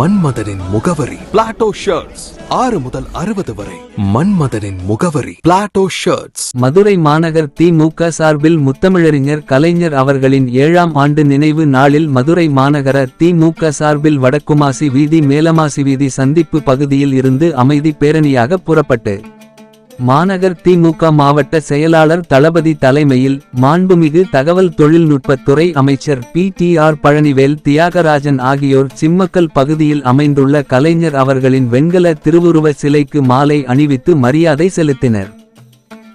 மன்மதனின் முகவரி. Plato shirts ஆறு முதல் அறுபது வரை. மன்மதனின் முகவரி. பிளாட்டோ ஷர்ட்ஸ் மதுரை மாநகர் திமுக சார்பில் முத்தமிழறிஞர் கலைஞர் அவர்களின் ஏழாம் ஆண்டு நினைவு நாளில் மதுரை மாநகர திமுக சார்பில் வடக்குமாசி வீதி மேலமாசி வீதி சந்திப்பு பகுதியில் இருந்து அமைதி பேரணியாக புறப்பட்டு மாநகர் திமுக மாவட்ட செயலாளர் தளபதி தலைமையில் மாண்புமிகு தகவல் தொழில்நுட்பத்துறை அமைச்சர் P T R Palanivel Thiagarajan ஆகியோர் சிம்மக்கல் பகுதியில் அமைந்துள்ள கலைஞர் அவர்களின் வெண்கல திருவுருவ சிலைக்கு மாலை அணிவித்து மரியாதை செலுத்தினர்.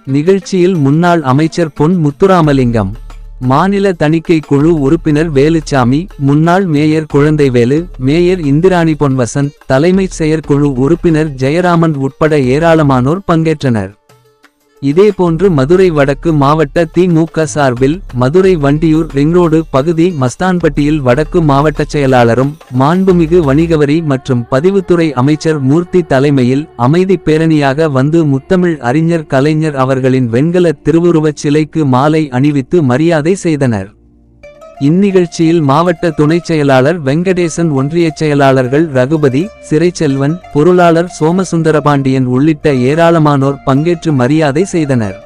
நிகழ்ச்சியில் முன்னாள் அமைச்சர் பொன் முத்துராமலிங்கம் மாநில தணிக்கை குழு உறுப்பினர் வேலுச்சாமி முன்னாள் மேயர் குழந்தைவேலு மேயர் இந்திராணி பொன்வசன் தலைமைச் செயற்குழு உறுப்பினர் ஜெயராமன் உட்பட ஏராளமானோர் பங்கேற்றனர். இதேபோன்று மதுரை வடக்கு மாவட்ட திமுக சார்பில் மதுரை வண்டியூர் ரிங்ரோடு பகுதி மஸ்தான்பட்டியில் வடக்கு மாவட்டச் செயலாளரும் மாண்புமிகு வணிகவரி மற்றும் பதிவுத்துறை அமைச்சர் மூர்த்தி தலைமையில் அமைதி பேரணியாக வந்து முத்தமிழ் அறிஞர் கலைஞர் அவர்களின் வெண்கல திருவுருவச் சிலைக்கு மாலை அணிவித்து மரியாதை செய்தனர். இந்நிகழ்ச்சியில் மாவட்ட துணைச் செயலாளர் வெங்கடேசன் ஒன்றியச் செயலாளர்கள் ரகுபதி சிறைச்செல்வன் பொருளாளர் சோமசுந்தரபாண்டியன் உள்ளிட்ட ஏராளமானோர் பங்கேற்று மரியாதை செய்தனர்.